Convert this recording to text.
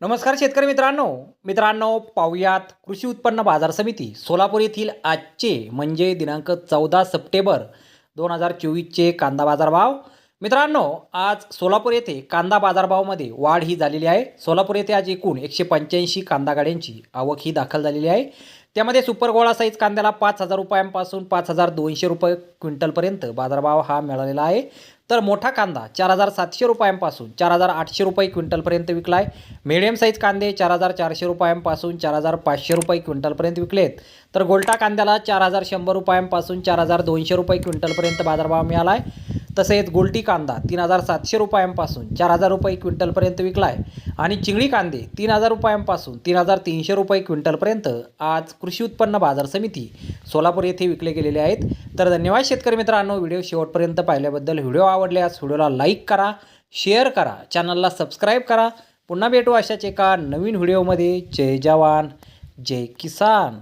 नमस्कार शेतकरी मित्रांनो. मित्रांनो पाहुयात कृषी उत्पन्न बाजार समिती सोलापूर येथील आजचे म्हणजे दिनांक चौदा सप्टेंबर दोन हजार चोवीसचे कांदा बाजार भाव. मित्रांनो आज सोलापूर येथे कांदा बाजारभावामध्ये वाढ ही झालेली आहे. सोलापूर येथे आज एकूण एकशे पंच्याऐंशी कांदा गाड्यांची आवक ही दाखल झालेली आहे. त्यामध्ये सुपर गोळा साईज कांद्याला पाच हजार रुपयांपासून पाच हजार दोनशे रुपये क्विंटलपर्यंत बाजारभाव हा मिळालेला आहे. तर मोठा कांदा चार हजार सातशे रुपयांपासून चार हजार आठशे रुपये क्विंटलपर्यंत विकला आहे मिडियम साईज कांदे चार हजार चारशे रुपयांपासून चार हजार पाचशे रुपये क्विंटलपर्यंत विकलेत. तर गोल्टा कांद्याला चार हजार शंभर रुपयांपासून चार हजार दोनशे रुपये क्विंटलपर्यंत बाजारभाव मिळाला आहे तसेच गोल्टी कांदा तीन हजार सातशे रुपयांपासून चार हजार रुपये क्विंटलपर्यंत विकला आहे आणि चिंगळी कांदे तीन हजार रुपयांपासून तीन हजार तीनशे रुपये क्विंटलपर्यंत आज कृषी उत्पन्न बाजार समिती सोलापूर येथे विकले गेलेले आहेत. तर धन्यवाद शेतकरी मित्रांनो व्हिडिओ शेवटपर्यंत पाहिल्याबद्दल व्हिडिओ आवडल्यास व्हिडिओला लाईक करा शेअर करा चॅनलला सबस्क्राईब करा. पुन्हा भेटू अशाच एका नवीन व्हिडिओमध्ये. जय जवान जय किसान.